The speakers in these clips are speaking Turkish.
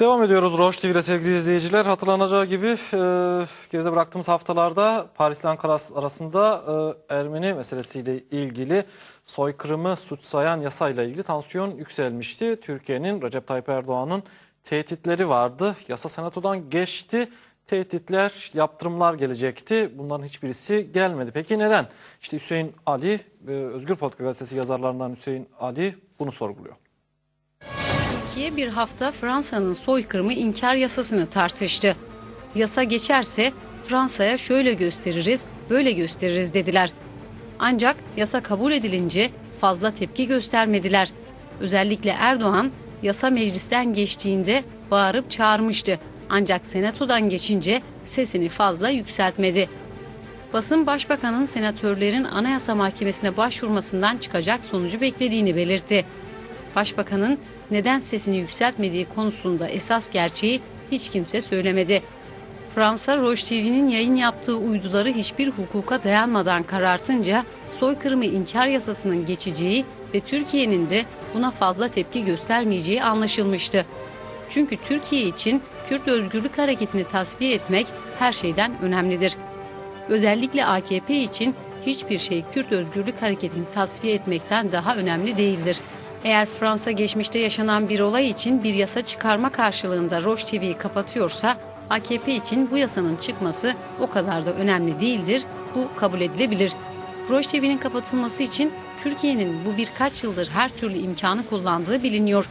Devam ediyoruz Roş TV'de sevgili izleyiciler. Hatırlanacağı gibi e, geride bıraktığımız haftalarda Paris ile Ankara arasında e, Ermeni meselesiyle ilgili soykırımı suç sayan yasayla ilgili tansiyon yükselmişti. Türkiye'nin Recep Tayyip Erdoğan'ın tehditleri vardı. Yasa senatodan geçti. Tehditler, yaptırımlar gelecekti. Bunların hiçbirisi gelmedi. Peki neden? İşte Hüseyin Ali, e, Özgür Politika Gazetesi yazarlarından Hüseyin Ali bunu sorguluyor. Türkiye bir hafta Fransa'nın soykırımı inkar yasasını tartıştı. Yasa geçerse Fransa'ya şöyle gösteririz, böyle gösteririz dediler. Ancak yasa kabul edilince fazla tepki göstermediler. Özellikle Erdoğan yasa meclisten geçtiğinde bağırıp çağırmıştı. Ancak senatodan geçince sesini fazla yükseltmedi. Basın başbakanın senatörlerin Anayasa Mahkemesi'ne başvurmasından çıkacak sonucu beklediğini belirtti. Başbakanın neden sesini yükseltmediği konusunda esas gerçeği hiç kimse söylemedi. Fransa Roj TV'nin yayın yaptığı uyduları hiçbir hukuka dayanmadan karartınca soykırımı inkar yasasının geçeceği ve Türkiye'nin de buna fazla tepki göstermeyeceği anlaşılmıştı. Çünkü Türkiye için Kürt Özgürlük Hareketi'ni tasfiye etmek her şeyden önemlidir. Özellikle AKP için hiçbir şey Kürt Özgürlük Hareketi'ni tasfiye etmekten daha önemli değildir. Eğer Fransa geçmişte yaşanan bir olay için bir yasa çıkarma karşılığında Roş TV'yi kapatıyorsa AKP için bu yasanın çıkması o kadar da önemli değildir. Bu kabul edilebilir. Roş TV'nin kapatılması için Türkiye'nin bu birkaç yıldır her türlü imkanı kullandığı biliniyor.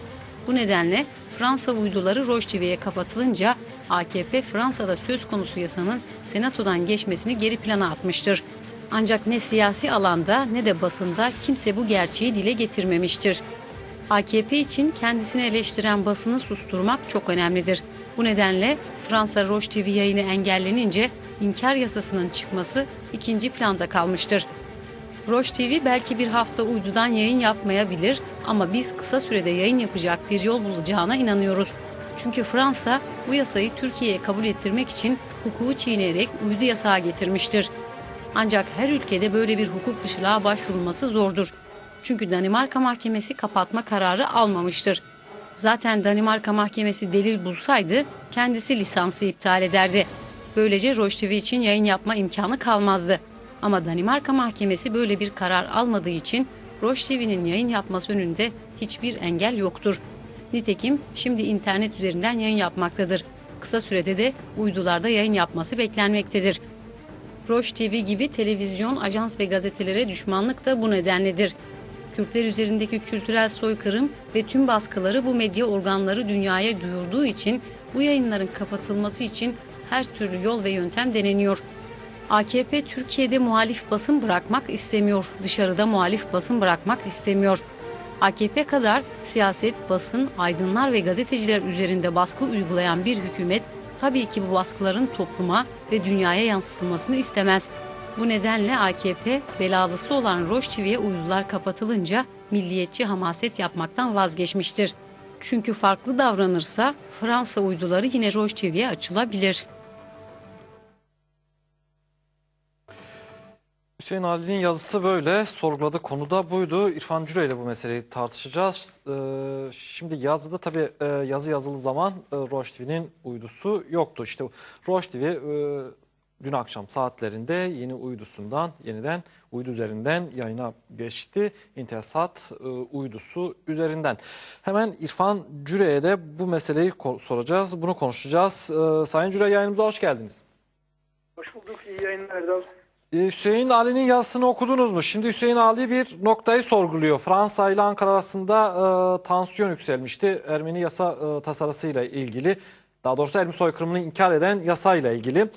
Bu nedenle Fransa uyduları Roş TV'ye kapatılınca AKP Fransa'da söz konusu yasanın senatodan geçmesini geri plana atmıştır. Ancak ne siyasi alanda ne de basında kimse bu gerçeği dile getirmemiştir. AKP için kendisini eleştiren basını susturmak çok önemlidir. Bu nedenle Fransa Roş TV yayını engellenince inkar yasasının çıkması ikinci planda kalmıştır. Roş TV belki bir hafta uydudan yayın yapmayabilir ama biz kısa sürede yayın yapacak bir yol bulacağına inanıyoruz. Çünkü Fransa bu yasayı Türkiye'ye kabul ettirmek için hukuku çiğneyerek uydu yasağı getirmiştir. Ancak her ülkede böyle bir hukuk dışılığa başvurulması zordur. Çünkü Danimarka Mahkemesi kapatma kararı almamıştır. Zaten Danimarka Mahkemesi delil bulsaydı kendisi lisansı iptal ederdi. Böylece Roj TV için yayın yapma imkanı kalmazdı. Ama Danimarka Mahkemesi böyle bir karar almadığı için Roj TV'nin yayın yapması önünde hiçbir engel yoktur. Nitekim şimdi internet üzerinden yayın yapmaktadır. Kısa sürede de uydularda yayın yapması beklenmektedir. Roş TV gibi televizyon, ajans ve gazetelere düşmanlık da bu nedenledir. Kürtler üzerindeki kültürel soykırım ve tüm baskıları bu medya organları dünyaya duyurduğu için bu yayınların kapatılması için her türlü yol ve yöntem deneniyor. AKP Türkiye'de muhalif basın bırakmak istemiyor, dışarıda muhalif basın bırakmak istemiyor. AKP kadar siyaset, basın, aydınlar ve gazeteciler üzerinde baskı uygulayan bir hükümet tabii ki bu baskıların topluma ve dünyaya yansıtılmasını istemez. Bu nedenle AKP belalısı olan Roş TV'ye uydular kapatılınca milliyetçi hamaset yapmaktan vazgeçmiştir. Çünkü farklı davranırsa Fransa uyduları yine Roş TV'ye açılabilir. Hüseyin Ali'nin yazısı böyle. Sorguladığı konu da buydu. İrfan Cüre ile bu meseleyi tartışacağız. Ee, şimdi yazıda tabii e, yazı yazılı zaman e, TV'nin uydusu yoktu. İşte Roş TV dün akşam saatlerinde yeni uydusundan yeniden uydu üzerinden yayına geçti. Intelsat e, uydusu üzerinden. Hemen İrfan Cüre'ye de bu meseleyi soracağız. Bunu konuşacağız. Ee, Sayın Cüre yayınımıza hoş geldiniz. Hoş bulduk. İyi yayınlar Erdal. Ee, Hüseyin Ali'nin yazısını okudunuz mu? Şimdi Hüseyin Ali bir noktayı sorguluyor. Fransa ile Ankara arasında e, tansiyon yükselmişti. Ermeni yasa e, tasarısıyla ilgili. Daha doğrusu Ermeni soykırımını inkar eden yasayla ilgili.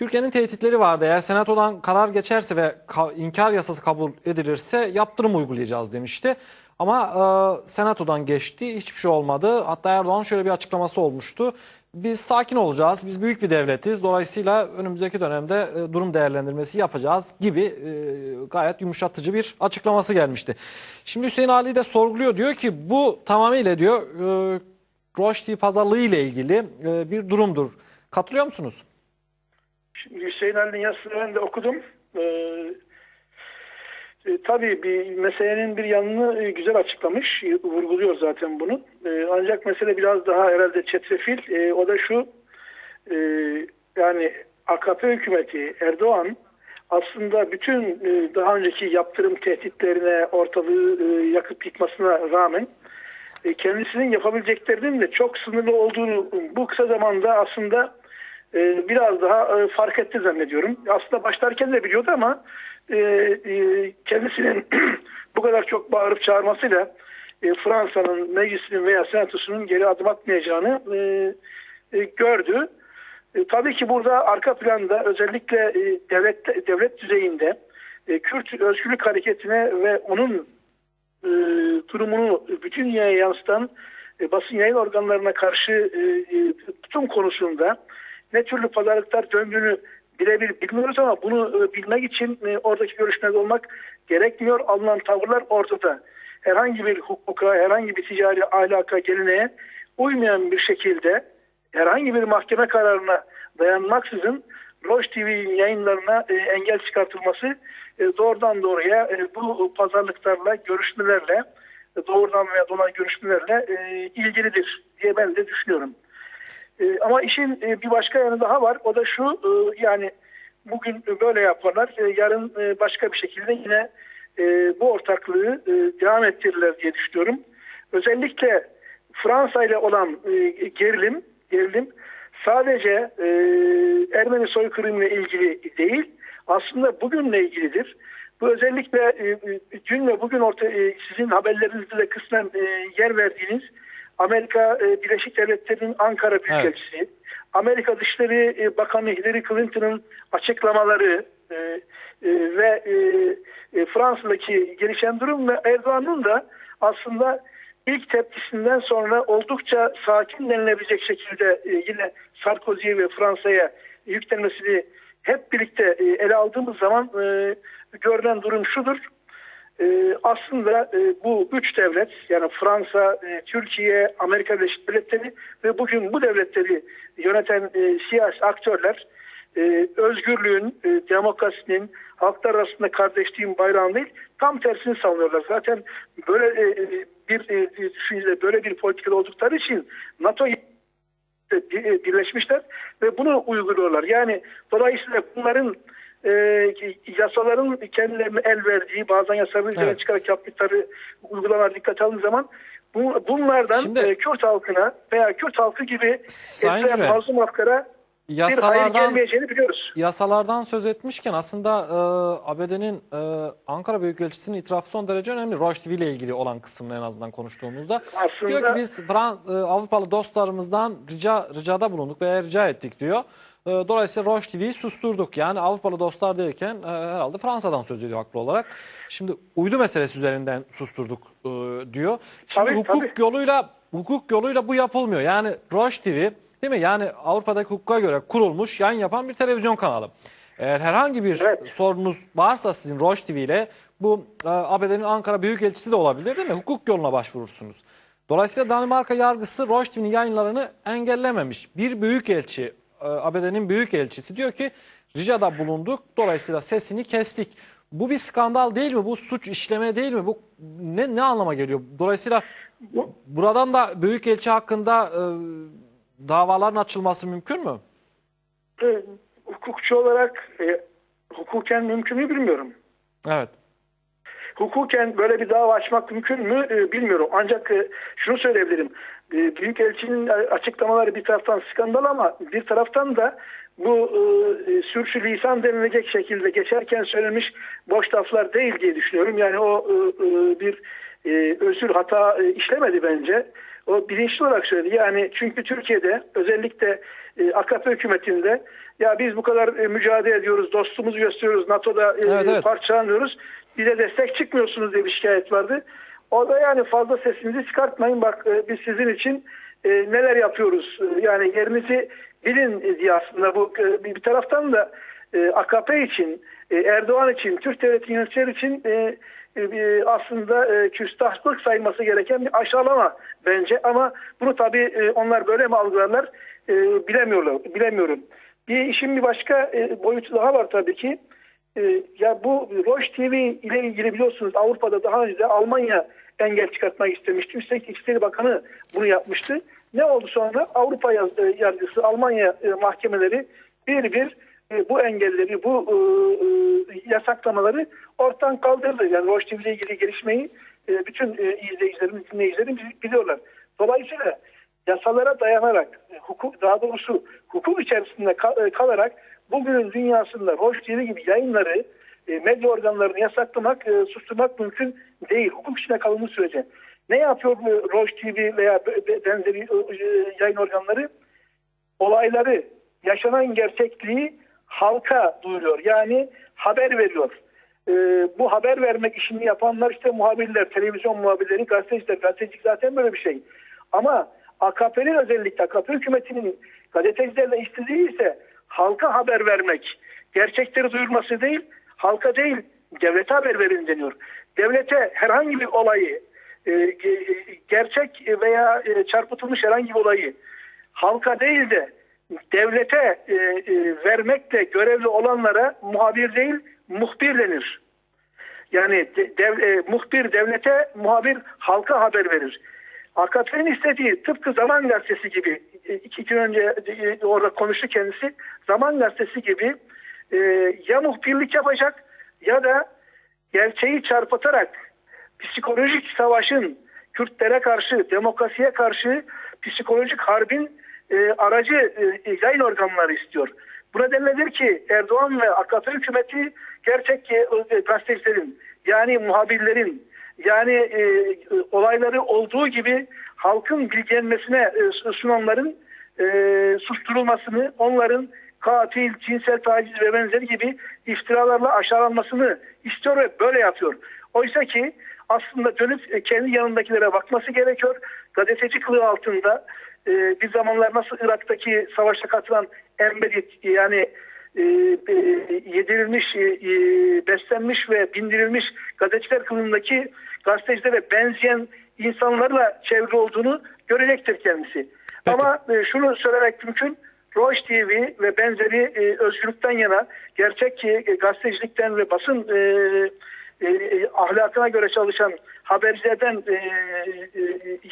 Türkiye'nin tehditleri vardı. Eğer senatodan karar geçerse ve ka- inkar yasası kabul edilirse yaptırım uygulayacağız demişti. Ama e, senatodan geçti. Hiçbir şey olmadı. Hatta Erdoğan şöyle bir açıklaması olmuştu. Biz sakin olacağız. Biz büyük bir devletiz. Dolayısıyla önümüzdeki dönemde e, durum değerlendirmesi yapacağız gibi e, gayet yumuşatıcı bir açıklaması gelmişti. Şimdi Hüseyin Ali de sorguluyor. Diyor ki bu tamamıyla diyor e, Roş TV pazarlığı ile ilgili e, bir durumdur. Katılıyor musunuz? Şimdi Hüseyin Ali'nin yazısını ben de okudum. Ee, E, tabii bir meselenin bir yanını e, güzel açıklamış, vurguluyor zaten bunu. E, ancak mesele biraz daha herhalde çetrefil. E, o da şu, e, yani AKP hükümeti Erdoğan aslında bütün e, daha önceki yaptırım tehditlerine, ortalığı e, yakıp yıkmasına rağmen e, kendisinin yapabileceklerinin de çok sınırlı olduğunu bu kısa zamanda aslında e, biraz daha e, fark etti zannediyorum. Aslında başlarken de biliyordu ama e, e, kendisinin bu kadar çok bağırıp çağırmasıyla Fransa'nın meclisinin veya senatosunun geri adım atmayacağını gördü. Tabii ki burada arka planda özellikle devlet devlet düzeyinde Kürt Özgürlük Hareketi'ne ve onun durumunu bütün dünyaya yansıtan basın yayın organlarına karşı e, e, konusunda ne türlü pazarlıklar döndüğünü birebir bilmiyoruz ama bunu e, bilmek için e, oradaki görüşmede olmak gerekmiyor. Alınan tavırlar ortada. Herhangi bir hukuka, herhangi bir ticari ahlaka, geleneğe uymayan bir şekilde herhangi bir mahkeme kararına dayanmaksızın Roj TV'nin yayınlarına e, engel çıkartılması doğrudan doğruya bu pazarlıklarla, görüşmelerle, doğrudan veya dolaylı görüşmelerle ilgilidir diye ben de düşünüyorum. E, ama işin e, bir başka yanı daha var. O da şu e, yani bugün böyle yaparlar. Yarın başka bir şekilde yine bu ortaklığı devam ettirirler diye düşünüyorum. Özellikle Fransa ile olan gerilim, gerilim sadece e, Ermeni soykırımıyla ilgili değil, aslında bugünle ilgilidir. Bu özellikle dün ve bugün orta, sizin haberlerinizde de kısmen yer verdiğiniz Amerika e, Birleşik Devletleri'nin Ankara Büyükelçisi, Amerika Dışişleri e, Bakanı Hillary Clinton'ın açıklamaları e, e, ve e, e, Fransa'daki gelişen durum ve Erdoğan'ın da aslında ilk tepkisinden sonra oldukça sakin denilebilecek şekilde e, yine Sarkozy'ye ve Fransa'ya yüklenmesini hep birlikte e, ele aldığımız zaman e, görünen durum şudur. E, aslında e, bu üç devlet yani Fransa, e, Türkiye, Amerika Birleşik Devletleri ve bugün bu devletleri yöneten e, siyasi aktörler e, özgürlüğün, demokrasinin, halklar arasında kardeşliğin bayrağını değil tam tersini savunuyorlar. Zaten böyle bir e, düşüncede böyle bir politikada oldukları için NATO bir- birleşmişler ve bunu uyguluyorlar. Yani dolayısıyla bunların e, yasaların kendilerine el verdiği bazen yasaların üzerine Evet. çıkarak yaptıkları uygulamalar dikkat alındığı zaman bu, bunlardan Şimdi- e, Kürt halkına veya Kürt halkı gibi Sayın mazlum hayır yasalardan yasalardan söz etmişken aslında e, ABD'nin e, Ankara Büyükelçisi'nin itirafı son derece önemli. TV ile ilgili olan kısmını en azından konuştuğumuzda. Aslında- Diyor ki biz Fran e, Avrupalı dostlarımızdan rica ricada bulunduk veya rica ettik diyor. E, dolayısıyla Roj TV'yi susturduk. Yani Avrupalı dostlar derken e, herhalde Fransa'dan söz ediyor haklı olarak. Şimdi uydu meselesi üzerinden susturduk e, diyor. Şimdi Tabii, hukuk tabii. yoluyla hukuk yoluyla bu yapılmıyor. Yani Roj TV değil mi? Yani Avrupa'daki hukuka göre kurulmuş yayın yapan bir televizyon kanalı. Eğer herhangi bir Evet. sorunuz varsa sizin Roj TV ile bu e, ABD'nin Ankara Büyükelçisi de olabilir değil mi? Hukuk yoluna başvurursunuz. Dolayısıyla Danimarka yargısı Roj TV'nin yayınlarını engellememiş. Bir büyükelçi, e, ABD'nin büyükelçisi diyor ki ricada bulunduk. Dolayısıyla sesini kestik. Bu bir skandal değil mi? Bu suç işleme değil mi? Bu ne ne anlama geliyor? Dolayısıyla Bu- buradan da büyükelçi hakkında e, davaların açılması mümkün mü? e, hukukçu olarak e, hukuken mümkün mü bilmiyorum. Evet. Hukuken böyle bir dava açmak mümkün mü e, bilmiyorum. Ancak şunu söyleyebilirim. E, Büyükelçinin açıklamaları bir taraftan skandal ama bir taraftan da bu e, sürçü lisan denilecek şekilde geçerken söylenmiş boş laflar değil diye düşünüyorum. Yani o e, e, bir e, özür hata e, işlemedi bence. O bilinçli olarak söyledi. Yani çünkü Türkiye'de özellikle e, AKP hükümetinde ya biz bu kadar e, mücadele ediyoruz, dostumuzu gösteriyoruz, NATO'da e, Evet, evet. parçalanıyoruz. Bize destek çıkmıyorsunuz diye bir şikayet vardı. O da yani fazla sesinizi çıkartmayın. Bak e, biz sizin için e, neler yapıyoruz. E, yani yerinizi bilin diye aslında bu bir taraftan da AKP için, Erdoğan için, Türk devleti yöneticileri için aslında küstahlık sayılması gereken bir aşağılama bence. Ama bunu tabii onlar böyle mi algılarlar bilemiyorlar, bilemiyorum. Bir işin bir başka boyutu daha var tabii ki. E, ya bu Roche TV ile ilgili biliyorsunuz Avrupa'da daha önce de Almanya engel çıkartmak istemişti. Üstelik İçişleri Bakanı bunu yapmıştı. Ne oldu sonra? Avrupa e, yargısı, Almanya e, mahkemeleri bir bir e, bu engelleri, bu yasaklamaları ortadan kaldırdı. Yani Roche TV ile ilgili gelişmeyi bütün izleyicilerimiz, dinleyicilerimiz biliyorlar. Dolayısıyla yasalara dayanarak, hukuk daha doğrusu hukuk içerisinde kal- kalarak bugünün dünyasında Roche TV gibi yayınları e, medya organlarını yasaklamak, e, susturmak mümkün değil. Hukuk içine kalındığı sürece. Ne yapıyor bu Roche TV veya benzeri e, yayın organları? Olayları, yaşanan gerçekliği halka duyuruyor. Yani haber veriyor. Bu haber vermek işini yapanlar işte muhabirler, televizyon muhabirleri, gazeteciler. Gazetecilik zaten böyle bir şey. Ama AKP'nin özellikle AKP hükümetinin gazetecilerle istediği ise halka haber vermek, gerçekleri duyurması değil, halka değil, devlete haber verin deniyor. Devlete herhangi bir olayı, e, ge- gerçek veya e, çarpıtılmış herhangi bir olayı halka değil de devlete e, e, vermekle görevli olanlara muhabir değil, muhbir denir. Yani de- dev, e, muhbir devlete, muhabir halka haber verir. AKP'nin istediği tıpkı Zaman Gazetesi gibi, e, iki gün önce e, orada konuştu kendisi, Zaman Gazetesi gibi e, ya muhbirlik yapacak ya da gerçeği çarpıtarak psikolojik savaşın Kürtlere karşı, demokrasiye karşı psikolojik harbin e, aracı e, yayın organları istiyor. Bu nedenledir ki Erdoğan ve AKP hükümeti gerçek e, gazetecilerin yani muhabirlerin yani e, olayları olduğu gibi halkın bilgilenmesine e, sunanların e, susturulmasını, onların katil, cinsel taciz ve benzeri gibi iftiralarla aşağılanmasını istiyor ve böyle yapıyor. Oysa ki aslında dönüp e, kendi yanındakilere bakması gerekiyor. Gazeteci kılığı altında e, bir zamanlar nasıl Irak'taki savaşa katılan embedded yani e, e, yedirilmiş, e, e, beslenmiş ve bindirilmiş gazeteciler kılığındaki gazetecilere benzeyen insanlarla çevre olduğunu görecektir kendisi. Ama e, şunu söylemek mümkün. Roche TV ve benzeri e, özgürlükten yana gerçek ki e, gazetecilikten ve basın e, e, ahlakına göre çalışan habercilerden e, e,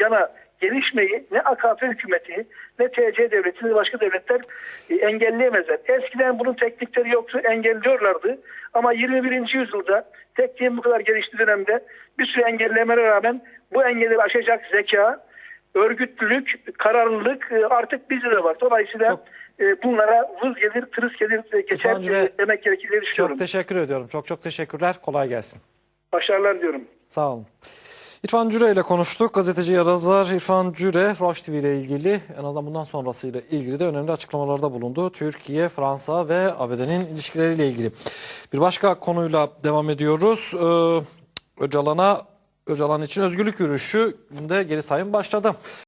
yana gelişmeyi ne AKP hükümeti ne TC devleti ne başka devletler e, engelleyemezler. Eskiden bunun teknikleri yoktu engelliyorlardı ama 21. yüzyılda tekniğin bu kadar geliştiği dönemde bir sürü engellemelere rağmen bu engelleri aşacak zeka, örgütlülük, kararlılık e, artık bizde de var. Dolayısıyla Çok- e, bunlara vız gelir, tırıs gelir, geçer İrfan Cüre, e, demek gerekir diye düşünüyorum. Çok teşekkür ediyorum. Çok çok teşekkürler. Kolay gelsin. Başarılar diyorum. Sağ olun. İrfan Cüre ile konuştuk. Gazeteci yazar İrfan Cüre, Roche TV ile ilgili en azından bundan sonrasıyla ilgili de önemli açıklamalarda bulundu. Türkiye, Fransa ve ABD'nin ilişkileriyle ilgili. Bir başka konuyla devam ediyoruz. Ee, Öcalan'a Öcalan için özgürlük yürüyüşü de geri sayım başladı.